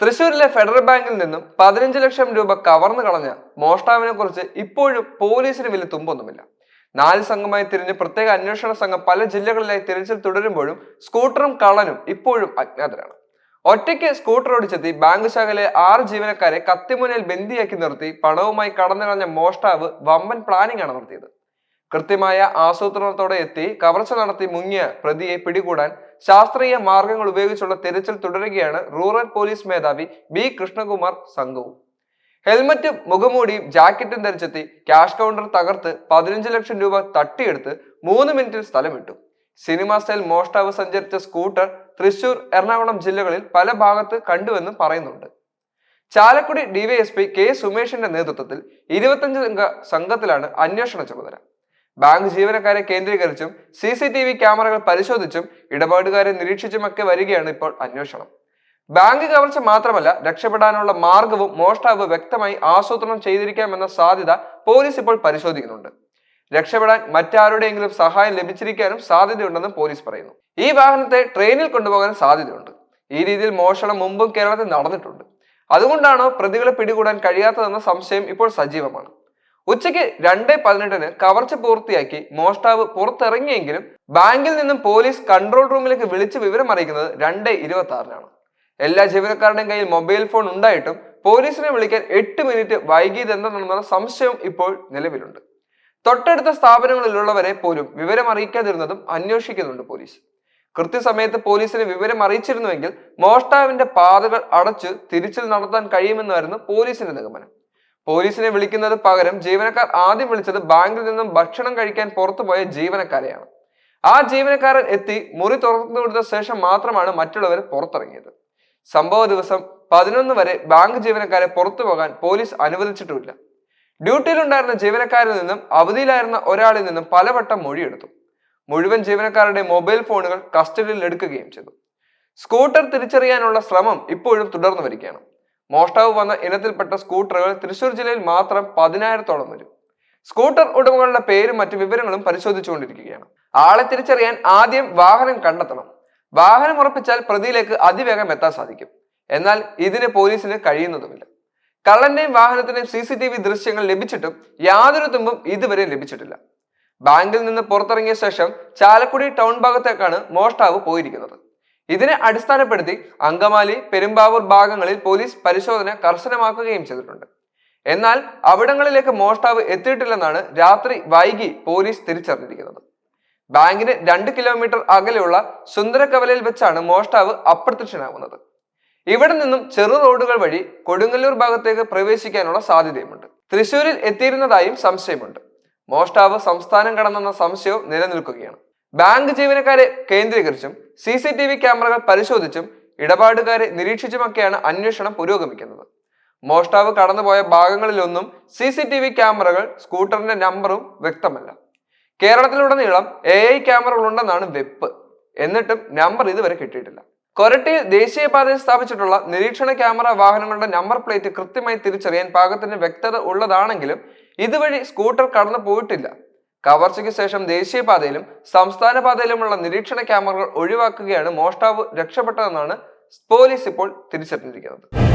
തൃശൂരിലെ ഫെഡറൽ ബാങ്കിൽ നിന്നും പതിനഞ്ച് ലക്ഷം രൂപ കവർന്നു കളഞ്ഞ മോഷ്ടാവിനെ കുറിച്ച് ഇപ്പോഴും പോലീസിന് വലിയ തുമ്പൊന്നുമില്ല. നാല് സംഘമായി തിരിഞ്ഞ് പ്രത്യേക അന്വേഷണ സംഘം പല ജില്ലകളിലായി തിരച്ചിൽ തുടരുമ്പോഴും സ്കൂട്ടറും കള്ളനും ഇപ്പോഴും അജ്ഞാതരാണ്. ഒറ്റയ്ക്ക് സ്കൂട്ടർ ഓടിച്ചെത്തി ബാങ്ക് ശാഖയിലെ ആറ് ജീവനക്കാരെ കത്തിമുനയിൽ ബന്ദിയാക്കി നിർത്തി പണവുമായി കടന്നു കളഞ്ഞ മോഷ്ടാവ് വമ്പൻ പ്ലാനിംഗ് ആണ് നടത്തിയത്. കൃത്യമായ ആസൂത്രണത്തോടെ എത്തി കവർച്ച നടത്തി മുങ്ങിയ പ്രതിയെ പിടികൂടാൻ ശാസ്ത്രീയ മാർഗങ്ങൾ ഉപയോഗിച്ചുള്ള തെരച്ചിൽ തുടരുകയാണ് റൂറൽ പോലീസ് മേധാവി ബി കൃഷ്ണകുമാർ സംഘവും. ഹെൽമറ്റും മുഖമൂടിയും ജാക്കറ്റും ധരിച്ചെത്തി ക്യാഷ് കൗണ്ടർ തകർത്ത് പതിനഞ്ച് ലക്ഷം രൂപ തട്ടിയെടുത്ത് മൂന്ന് മിനിറ്റിൽ സ്ഥലം വിട്ടു സിനിമാ സ്റ്റൈൽ മോഷ്ടാവ് സഞ്ചരിച്ച സ്കൂട്ടർ തൃശൂർ എറണാകുളം ജില്ലകളിൽ പല ഭാഗത്ത് കണ്ടുവെന്നും പറയുന്നുണ്ട്. ചാലക്കുടി ഡിവൈഎസ്പി കെ സുമേഷിന്റെ നേതൃത്വത്തിൽ ഇരുപത്തഞ്ച് അംഗ സംഘത്തിലാണ് അന്വേഷണ ചുമതല. ബാങ്ക് ജീവനക്കാരെ കേന്ദ്രീകരിച്ചും സി സി ടി വി ക്യാമറകൾ പരിശോധിച്ചും ഇടപാടുകാരെ നിരീക്ഷിച്ചുമൊക്കെ വരികയാണ് ഇപ്പോൾ അന്വേഷണം. ബാങ്ക് കവർച്ച മാത്രമല്ല രക്ഷപ്പെടാനുള്ള മാർഗവും മോഷ്ടാവ് വ്യക്തമായി ആസൂത്രണം ചെയ്തിരിക്കാമെന്ന സാധ്യത പോലീസ് ഇപ്പോൾ പരിശോധിക്കുന്നുണ്ട്. രക്ഷപ്പെടാൻ മറ്റാരുടെയെങ്കിലും സഹായം ലഭിച്ചിരിക്കാനും സാധ്യതയുണ്ടെന്നും പോലീസ് പറയുന്നു. ഈ വാഹനത്തെ ട്രെയിനിൽ കൊണ്ടുപോകാൻ സാധ്യതയുണ്ട്. ഈ രീതിയിൽ മോഷണം മുമ്പും കേരളത്തിൽ നടന്നിട്ടുണ്ട്. അതുകൊണ്ടാണോ പ്രതികളെ പിടികൂടാൻ കഴിയാത്തതെന്ന സംശയം ഇപ്പോൾ സജീവമാണ്. ഉച്ചയ്ക്ക് രണ്ട് പതിനെട്ടിന് കവർച്ച പൂർത്തിയാക്കി മോഷ്ടാവ് പുറത്തിറങ്ങിയെങ്കിലും ബാങ്കിൽ നിന്നും പോലീസ് കൺട്രോൾ റൂമിലേക്ക് വിളിച്ച് വിവരം അറിയിക്കുന്നത് രണ്ട് ഇരുപത്തി ആറിനാണ് എല്ലാ ജീവനക്കാരുടെയും കയ്യിൽ മൊബൈൽ ഫോൺ ഉണ്ടായിട്ടും പോലീസിനെ വിളിക്കാൻ എട്ട് മിനിറ്റ് വൈകിയത് എന്താണെന്നുള്ള സംശയം ഇപ്പോൾ നിലവിലുണ്ട്. തൊട്ടടുത്ത സ്ഥാപനങ്ങളിലുള്ളവരെ പോലും വിവരം അറിയിക്കാതിരുന്നതും അന്വേഷിക്കുന്നുണ്ട് പോലീസ്. കൃത്യസമയത്ത് പോലീസിന് വിവരം അറിയിച്ചിരുന്നുവെങ്കിൽ മോഷ്ടാവിന്റെ പാതകൾ അടച്ച് തിരിച്ചിൽ നടത്താൻ കഴിയുമെന്നായിരുന്നു പോലീസിന്റെ നിഗമനം. പോലീസിനെ വിളിക്കുന്നത് പകരം ജീവനക്കാർ ആദ്യം വിളിച്ചത് ബാങ്കിൽ നിന്നും ഭക്ഷണം കഴിക്കാൻ പുറത്തുപോയ ജീവനക്കാരെയാണ്. ആ ജീവനക്കാരൻ എത്തി മുറി തുറന്നു കൊടുത്ത ശേഷം മാത്രമാണ് മറ്റുള്ളവർ പുറത്തിറങ്ങിയത്. സംഭവ ദിവസം പതിനൊന്ന് വരെ ബാങ്ക് ജീവനക്കാരെ പുറത്തു പോകാൻ പോലീസ് അനുവദിച്ചിട്ടുമില്ല. ഡ്യൂട്ടിയിലുണ്ടായിരുന്ന ജീവനക്കാരിൽ നിന്നും അവധിയിലായിരുന്ന ഒരാളിൽ നിന്നും പലവട്ടം മൊഴിയെടുത്തു. മുഴുവൻ ജീവനക്കാരുടെ മൊബൈൽ ഫോണുകൾ കസ്റ്റഡിയിൽ എടുക്കുകയും ചെയ്തു. സ്കൂട്ടർ തിരിച്ചറിയാനുള്ള ശ്രമം ഇപ്പോഴും തുടർന്നു വരികയാണ്. മോഷ്ടാവ് വന്ന ഇനത്തിൽപ്പെട്ട സ്കൂട്ടറുകൾ തൃശൂർ ജില്ലയിൽ മാത്രം പതിനായിരത്തോളം വരും. സ്കൂട്ടർ ഉടമകളുടെ പേരും മറ്റു വിവരങ്ങളും പരിശോധിച്ചുകൊണ്ടിരിക്കുകയാണ്. ആളെ തിരിച്ചറിയാൻ ആദ്യം വാഹനം കണ്ടെത്തണം. വാഹനം ഉറപ്പിച്ചാൽ പ്രതിയിലേക്ക് അതിവേഗം എത്താൻ സാധിക്കും. എന്നാൽ ഇതിന് പോലീസിന് കഴിയുന്നതുമില്ല. കള്ളന്റെയും വാഹനത്തിന്റെയും സി സി ടി വി ദൃശ്യങ്ങൾ ലഭിച്ചിട്ടും യാതൊരു തുമ്പും ഇതുവരെ ലഭിച്ചിട്ടില്ല. ബാങ്കിൽ നിന്ന് പുറത്തിറങ്ങിയ ശേഷം ചാലക്കുടി ടൗൺ ഭാഗത്തേക്കാണ് മോഷ്ടാവ് പോയിരിക്കുന്നത്. ഇതിനെ അടിസ്ഥാനപ്പെടുത്തി അങ്കമാലി പെരുമ്പാവൂർ ഭാഗങ്ങളിൽ പോലീസ് പരിശോധന കർശനമാക്കുകയും ചെയ്തിട്ടുണ്ട്. എന്നാൽ അവിടങ്ങളിലേക്ക് മോഷ്ടാവ് എത്തിയിട്ടില്ലെന്നാണ് രാത്രി വൈകി പോലീസ് തിരിച്ചറിഞ്ഞിരിക്കുന്നത്. ബാങ്കിന് രണ്ട് കിലോമീറ്റർ അകലെയുള്ള സുന്ദരക്കവലയിൽ വെച്ചാണ് മോഷ്ടാവ് അപ്രത്യക്ഷനാകുന്നത് ഇവിടെ നിന്നും ചെറു റോഡുകൾ വഴി കൊടുങ്ങല്ലൂർ ഭാഗത്തേക്ക് പ്രവേശിക്കാനുള്ള സാധ്യതയുമുണ്ട്. തൃശൂരിൽ എത്തിയിരുന്നതായും സംശയമുണ്ട്. മോഷ്ടാവ് സംസ്ഥാനം കടന്നെന്ന സംശയവും നിലനിൽക്കുകയാണ്. ബാങ്ക് ജീവനക്കാരെ കേന്ദ്രീകരിച്ചും സി സി ടി വി ക്യാമറകൾ പരിശോധിച്ചും ഇടപാടുകാരെ നിരീക്ഷിച്ചുമൊക്കെയാണ് അന്വേഷണം പുരോഗമിക്കുന്നത്. മോഷ്ടാവ് കടന്നുപോയ ഭാഗങ്ങളിലൊന്നും സി സി ടി വി ക്യാമറകൾ സ്കൂട്ടറിന്റെ നമ്പറും വ്യക്തമല്ല. കേരളത്തിലുടനീളം എ ഐ ക്യാമറകൾ ഉണ്ടെന്നാണ് വെപ്പ്. എന്നിട്ടും നമ്പർ ഇതുവരെ കിട്ടിയിട്ടില്ല. കൊരട്ടിയിൽ ദേശീയപാതയിൽ സ്ഥാപിച്ചിട്ടുള്ള നിരീക്ഷണ ക്യാമറ വാഹനങ്ങളുടെ നമ്പർ പ്ലേറ്റ് കൃത്യമായി തിരിച്ചറിയാൻ പാകത്തിന് വ്യക്തത ഉള്ളതാണെങ്കിലും ഇതുവഴി സ്കൂട്ടർ കടന്നു പോയിട്ടില്ല കവർച്ചയ്ക്ക് ശേഷം ദേശീയപാതയിലും സംസ്ഥാന പാതയിലുമുള്ള നിരീക്ഷണ ക്യാമറകൾ ഒഴിവാക്കുകയാണ് മോഷ്ടാവ് രക്ഷപ്പെട്ടതെന്നാണ് പോലീസ് ഇപ്പോൾ തിരിച്ചറിഞ്ഞിരിക്കുന്നത്.